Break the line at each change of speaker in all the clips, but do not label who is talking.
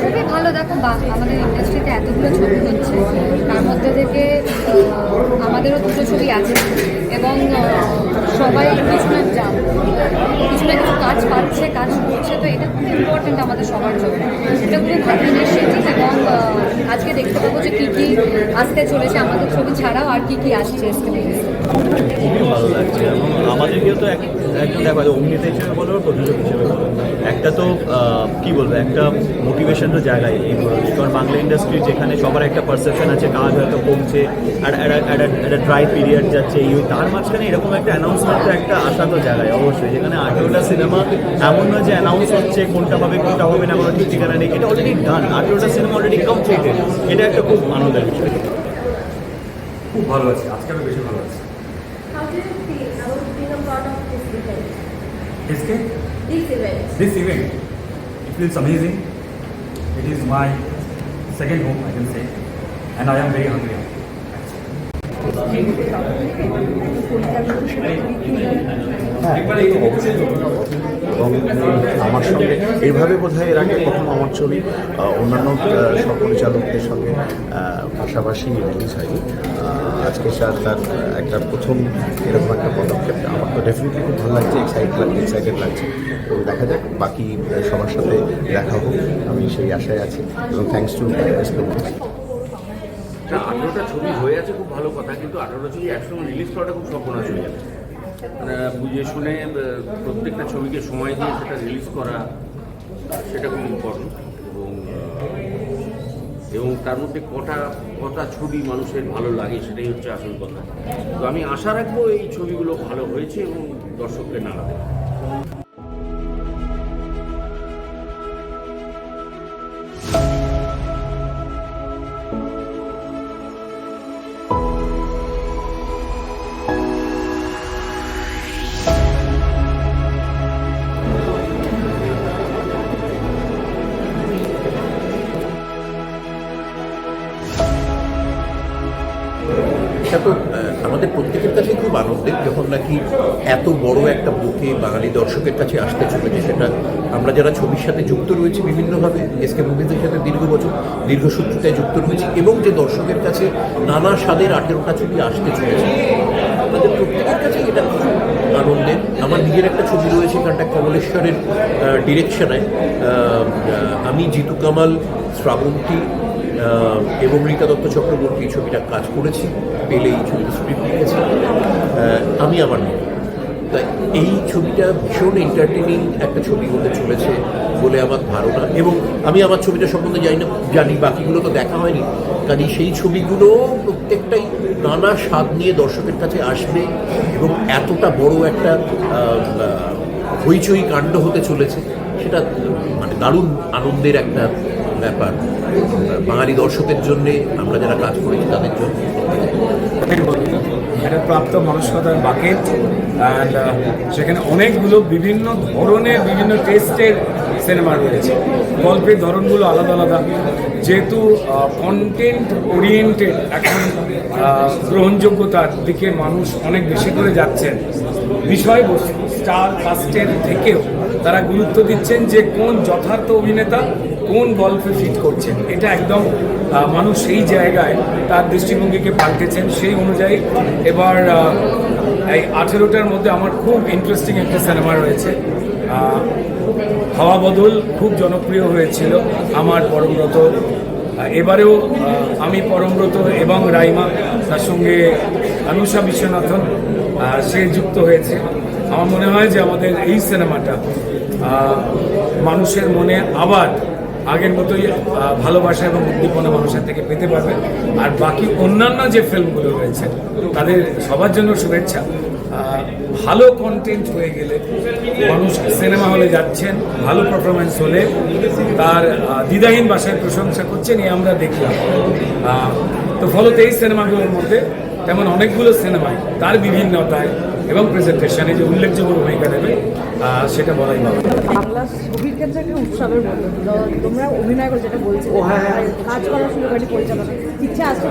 খুবই ভালো দেখো আমাদের ইন্ডাস্ট্রিতে এতগুলো ছবি হচ্ছে, তার মধ্যে থেকে আমাদেরও দুটো ছবি আছে। এবং সবাই কিছু না যা কিছু না কিছু কাজ পাচ্ছে, কাজ করছে, তো এটা খুব ইম্পর্টেন্ট আমাদের সবার জন্য। এটা খুব ভালো ইনিশিয়েটিভ এবং আজকে দেখতে পাবো যে কী কী আসতে চলেছে। আমাদের ছবি ছাড়াও আর কী কী আসছে
খুবই ভালো লাগছে। আমাদেরকেও তো দেখো অভিনেতা হিসেবে বলো প্রযোজক হিসেবে বলো। একটা তো কি বলব একটা মোটিভেশনের জায়গায় এই কারণ বাংলা ইন্ডাস্ট্রি যেখানে সবার একটা পারসেপশন আছে কাজ হয়তো কমছে একটা ড্রাই পিরিয়ড যাচ্ছে ওই, তার মাঝখানে এরকম একটা অ্যানাউন্সমেন্ট একটা আশা তো জায়গায় অবশ্যই। যেখানে আঠেরোটা সিনেমা এমন নয় যে অ্যানাউন্স হচ্ছে কোনটা হবে কোনটা হবে না কোনো ঠিক ঠিকানা নেই এটা অলরেডি ডান আঠেরোটা সিনেমা অলরেডি কমপ্লিটেড এটা একটা খুব আনন্দের বিষয়।
খুব ভালো আছে আজকে আরও বেশি
This, this event.
This event. It feels amazing. It is my second home, I can say. And I am very hungry.
আমার সঙ্গে এইভাবে বোধ হয় এর আগে কখনো আমার ছবি অন্যান্য সব পরিচালকদের সঙ্গে পাশাপাশি রিলিজ হয়নি আজকে স্যার তার একটা প্রথম এরকম একটা পদক্ষেপ। আমার তো ডেফিনেটলি খুব ভালো লাগছে এক্সাইট লাগছে এক্সাইটেড লাগছে। তো দেখা যাক, বাকি সবার সাথে দেখা হোক। আমি সেই আশায় আছি এবং থ্যাংকস টু
আঠেরোটা ছবি হয়ে আছে, খুব ভালো কথা, কিন্তু আঠেরোটা ছবি একসঙ্গে রিলিজ করাটা খুব সর্বনাশ হয়ে যাবে মানে বুঝে শুনে প্রত্যেকটা ছবিকে সময় দিয়ে সেটা রিলিজ করা, সেটা খুব ইম্পর্টেন্ট এবং এবং তার মধ্যে কটা কটা ছবি মানুষের ভালো লাগে সেটাই হচ্ছে আসল কথা। তো আমি আশা রাখব এই ছবিগুলো ভালো হয়েছে এবং দর্শককে নাড়া
নাকি এত বড় একটা বুকে বাঙালি দর্শকের কাছে আসতে চলেছে সেটা? আমরা যারা ছবির সাথে যুক্ত রয়েছি বিভিন্নভাবে এসকে মুভিজের সাথে দীর্ঘ বছর দীর্ঘসূত্রতায় যুক্ত রয়েছি এবং যে দর্শকের কাছে নানা স্বাদের আঠেরোটা ছবি আসতে চলেছে। আমাদের প্রত্যেকের কাছে এটা খুব আনন্দের। আমার নিজের একটা ছবি রয়েছে এখানটা কমলেশ্বরের ডিরেকশনে আমি জিতু কামাল, শ্রাবন্তী এবং রীতা দত্ত চক্রবর্তী ছবিটা কাজ করেছি। পেলে এই ছবিটা স্ক্রিপ্ট লিখেছি। আমি আমার মতো তাই এই ছবিটা ভীষণ এন্টারটেনিং একটা ছবি হতে চলেছে বলে আমার ধারণা। এবং আমি আমার ছবিটা সম্বন্ধে জানি না, জানি, বাকিগুলো তো দেখা হয়নি। কাজে সেই ছবিগুলো প্রত্যেকটাই নানা স্বাদ নিয়ে দর্শকের কাছে আসবে এবং এতটা বড় একটা হইচই কাণ্ড হতে চলেছে, সেটা মানে দারুণ আনন্দের একটা ব্যাপার। বাঙালি দর্শকের জন্যে আমরা যারা কাজ করেছি তাদের জন্য।
প্রাপ্ত মানসিকতার বাকেট অ্যান্ড সেখানে অনেকগুলো বিভিন্ন ধরনের, বিভিন্ন টেস্টের সিনেমা রয়েছে। গল্পের ধরনগুলো আলাদা আলাদা। যেহেতু কন্টেন্ট ওরিয়েন্টেড এখন গ্রহণযোগ্যতার দিকে মানুষ অনেক বেশি করে যাচ্ছেন। বিষয়বস্তু স্টার কাস্টের থেকেও তারা গুরুত্ব দিচ্ছেন যে কোন যথার্থ অভিনেতা কোন গল্পে ফিট করছেন? এটা একদম মানুষ সেই জায়গায় তার দৃষ্টিভঙ্গিকে পাল্টেছেন সেই অনুযায়ী। এবার এই আঠেরোটার মধ্যে আমার খুব ইন্টারেস্টিং একটা সিনেমা রয়েছে। হাওয়া বদল খুব জনপ্রিয় হয়েছিল আমার পরমব্রত। এবারেও আমি পরমব্রত এবং রাইমা, তার সঙ্গে অনুষা বিশ্বনাথন সে যুক্ত হয়েছে। আমার মনে হয় যে আমাদের এই সিনেমাটা মানুষের মনে আবার আগের মতোই ভালোবাসা এবং উদ্দীপনা মানুষের থেকে পেতে পারবে। আর বাকি অন্যান্য যে ফিল্মগুলো রয়েছে, তাদের সবার জন্য শুভেচ্ছা। ভালো কন্টেন্ট হয়ে গেলে মানুষ সিনেমা হলে যাচ্ছেন, ভালো পারফরমেন্স হলে তার দ্বিধাহীন ভাষায় প্রশংসা করছেন, এই আমরা দেখলাম। তো ফলত এই সিনেমাগুলোর মধ্যে তেমন অনেকগুলো সিনেমায় তার বিভিন্নতায় এবং প্রেজেন্টেশনে যে উল্লেখযোগ্য ভূমিকা নেবে সেটা বলাই ভালো
বাংলা ছবির ক্ষেত্রে একটা উৎসবের মতো। তোমরা অভিনয় করে যেটা বলছো। কাজ করার সুযোগ পরিচালনা।
ইচ্ছা আছে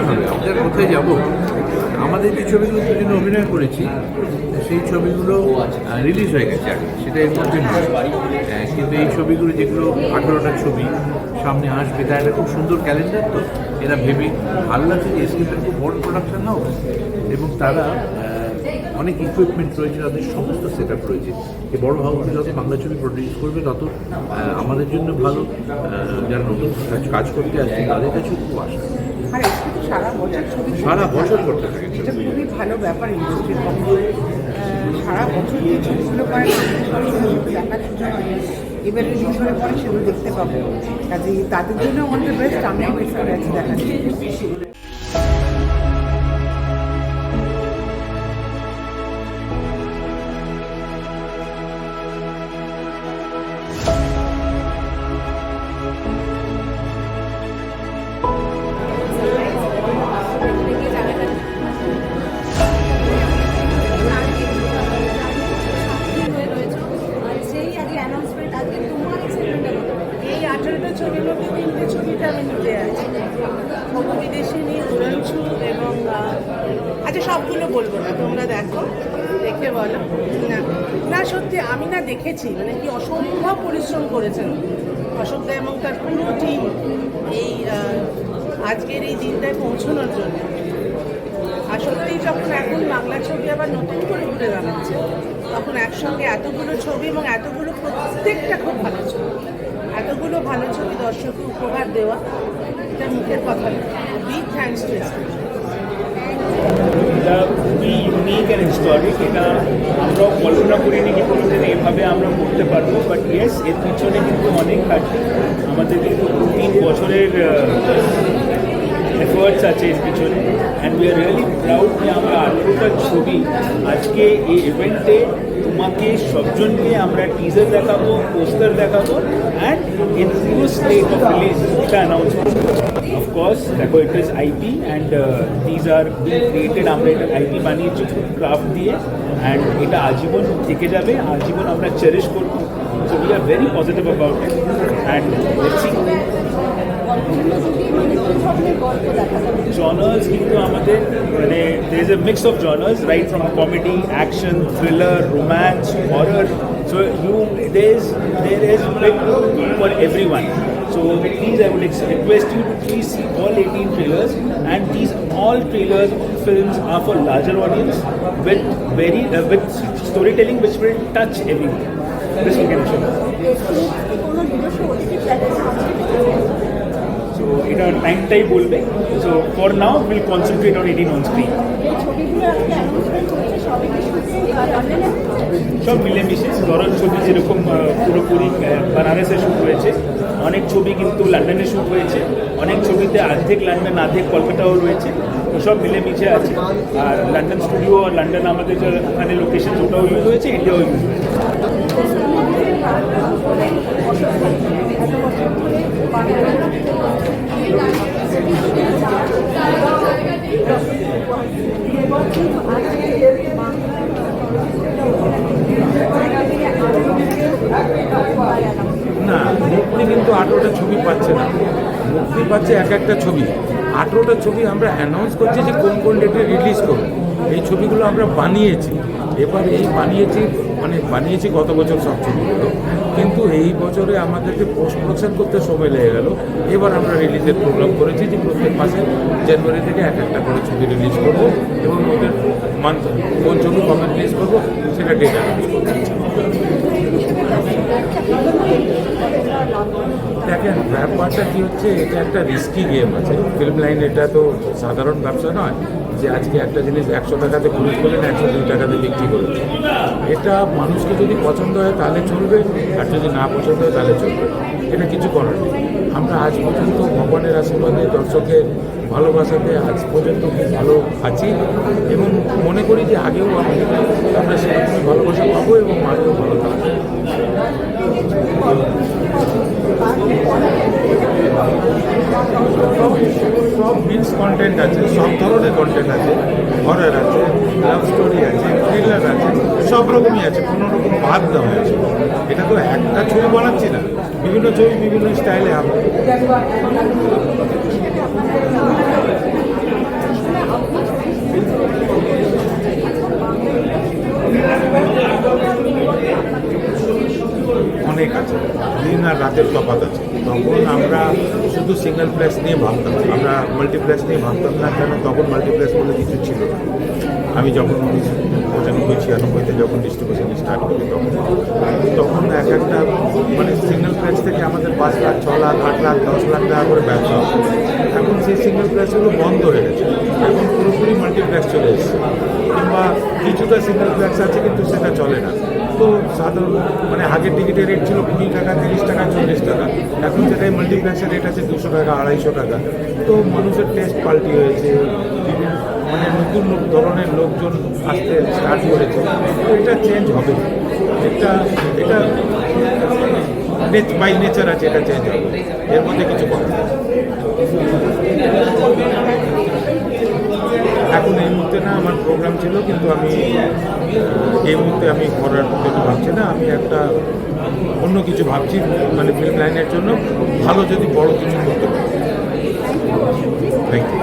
আমরা কোথায় যাব। আমাদের যে ছবিগুলো দুজনে অভিনয় করেছি সেই ছবিগুলো রিলিজ হয়ে গেছে আগে। সেটা এর মধ্যে নয় কিন্তু এই ছবিগুলো যেগুলো আঠারোটা ছবি সামনে আসবে তার একটা খুব সুন্দর ক্যালেন্ডার তো। এরা ভেবে ভালো লাগছে যে খুব বড় প্রোডাকশন হাউস এবং তারা অনেক ইকুইপমেন্ট রয়েছে তাদের সমস্ত সেট আপ রয়েছে। এই বড় হাউসে যত বাংলা ছবি প্রডিউস করবে তত আমাদের জন্য ভালো যারা নতুন কাজ করতে আসছে তাদের কাছে খুব আশা।
সারা বছর ছবি
সারা বছর করতে থাকে।
এটা খুবই ভালো ব্যাপার ইন্ডাস্ট্রির পক্ষে। সারা বছর যে ছবিগুলো করে দেখার সুযোগ হয়। এবার পরে সেগুলো দেখতে পাবো। কাজে তাদের জন্য দ্য বেস্ট আমি অপেক্ষা আছি দেখার সবগুলো বলব না, তোমরা দেখো, দেখে বলো। না না, সত্যি, আমি না দেখেছি মানে কি অসম্ভব পরিশ্রম করেছেন। অশোক দা এবং তার পুরো টিম এই আজকের এই দিনটায় পৌঁছানোর জন্য। আর সত্যি, যখন এখন বাংলা ছবি আবার নতুন করে ঘুরে দাঁড়াচ্ছে তখন একসঙ্গে এতগুলো ছবি এবং এতগুলো প্রত্যেকটা খুব ভালো ছবি। এতগুলো ভালো ছবি দর্শককে উপহার দেওয়া, এটা মুখের কথা বিগ থ্যাংকস টু
এটা খুবই ইউনিক অ্যান্ড হিস্টোরিক এটা আমরাও কল্পনা করিনি কি কোনোদিন এভাবে আমরা করতে পারব বাট ইয়েস এর পিছনে কিন্তু অনেক খাটনি আমাদের কিন্তু দু তিন বছরের এফার্টস আছে এর পিছনে। And we are really proud যে আমরা আঠেরোটা ছবি আজকে এই ইভেন্টে তোমাকে সবজনকে আমরা টিজার দেখাবো পোস্টার দেখাবো অ্যান্ড পুরো স্টেট অফ রিলিজ এটা অ্যানাউন্স অফকোর্স দেখো it is IP and these are created আমরা এটা আইপি বানিয়েছি ক্রাফট দিয়ে অ্যান্ড এটা আজীবন থেকে যাবে আজীবন আমরা চেরিশ করব so we are very positive about it and let's see genres কিন্তু আমাদের মানে there is a mix of genres right from comedy action thriller romance horror so you there is there is for every one So please, I would request you to please see all 18 trailers, and these all trailers films are for larger audience with very uh, with storytelling which will touch everyone. This we can
show.
So in a time type. So
for now, we'll concentrate on 18 on screen.
সব মিলেমিশে ধরন ছবি যেরকম পুরোপুরি বানারসে shoot হয়েছে। অনেক ছবি কিন্তু লন্ডনে শ্যুট হয়েছে। অনেক ছবিতে অর্ধেক লন্ডন অর্ধেক কলকাতাও রয়েছে। সব মিলেমিশে আছে। আর লন্ডন স্টুডিও আর লন্ডন আমাদের যে ওখানে লোকেশন ওটাও ইউজ হয়েছে ইন্ডিয়াও ইউজ হয়েছে
না মুক্তি কিন্তু আঠেরোটা ছবি পাচ্ছে না। মুক্তি পাচ্ছে এক একটা ছবি। আঠেরোটা ছবি আমরা অ্যানাউন্স করছি যে কোন কোন ডেটে রিলিজ করব। এই ছবিগুলো আমরা বানিয়েছি। এবার এই বানিয়েছি মানে বানিয়েছি গত বছর সব ছবিগুলো কিন্তু এই বছরে আমাদেরকে পোস্ট প্রোডাকশন করতে সময় লেগে গেল। এবার আমরা রিলিজের প্রোগ্রাম করেছি যে প্রত্যেক মাসে জানুয়ারি থেকে এক একটা করে ছবি রিলিজ করব এবং ওদের মান্থ কোন ছবি কবে রিলিজ করব, সেটা ডেট অ্যানাউন্স করব। দেখেন ব্যাপারটা কি হচ্ছে, এটা একটা রিস্কি গেম আছে। ফিল্ম লাইন এটা তো সাধারণ ব্যবসা নয় যে আজকে একটা জিনিস একশো টাকাতে খরিদ করলেন একশো দুই টাকাতে বিক্রি করলেন এটা মানুষকে যদি পছন্দ হয়, তাহলে চলবে, আর যদি না পছন্দ হয়, তাহলে চলবে। এটা কিছু করার নেই। আমরা আজ পর্যন্ত ভগবানের আশীর্বাদে, দর্শকের ভালোবাসাতে আজ পর্যন্ত খুব ভালো আছি এবং মনে করি যে আগেও আমাদের আমরা সেরকমই ভালোবাসা পাবো এবং আগেও ভালো থাকব। সব মিক্স কন্টেন্ট আছে, সব ধরনের কন্টেন্ট আছে হরার আছে লাভ স্টোরি আছে থ্রিলার আছে, সব রকমই আছে, কোনো রকম বাদ দেওয়া এটা এটা তো একটা ছবি বানাচ্ছি না, বিভিন্ন ছবি বিভিন্ন স্টাইলে হবে অনেক আছে দিন তফাত আছে। তখন আমরা শুধু সিঙ্গেল প্লেস নিয়ে ভাবতাম, আমরা মাল্টিপ্লেক্স নিয়ে ভাবতাম না, কেন তখন মাল্টিপ্লেক্স বলে কিছু ছিল না। আমি যখন পঁচানব্বই, ছিয়ানব্বইতে যখন ডিস্ট্রিবিউশন স্টার্ট করি, তখন তখন এক একটা মানে সিঙ্গেল প্লেস থেকে আমাদের পাঁচ লাখ, ছ লাখ, আট লাখ, দশ লাখ টাকা করে ব্যবসা সেই সিঙ্গেল প্লেক্সগুলো বন্ধ হয়ে গেছে, এখন পুরোপুরি মাল্টিপ্লেক্স চলে এসেছে। কিংবা কিছুটা সিঙ্গেল প্লেক্স আছে, কিন্তু সেটা চলে না। তো সাধারণ মানে আগের টিকিটের রেট ছিল কুড়ি টাকা, তিরিশ টাকা, চল্লিশ টাকা। এখন সেটাই মাল্টিপ্লেক্সের রেট আছে দুশো টাকা, আড়াইশো টাকা। তো মানুষের টেস্ট পাল্টি হয়েছে মানে নতুন ধরনের লোকজন আসতে স্টার্ট করেছে। তো এটা চেঞ্জ হবে। এটা এটা বাই নেচার আছে, এটা চেঞ্জ হবে। এর মধ্যে কিছু কথা প্রোগ্রাম ছিল, কিন্তু আমি এই মুহূর্তে আমি ঘরের জন্য ভাবছি না। আমি একটা অন্য কিছু ভাবছি মানে ফিল্ম লাইনের জন্য। ভালো যদি বড় কিছু করতে পারি। Thank you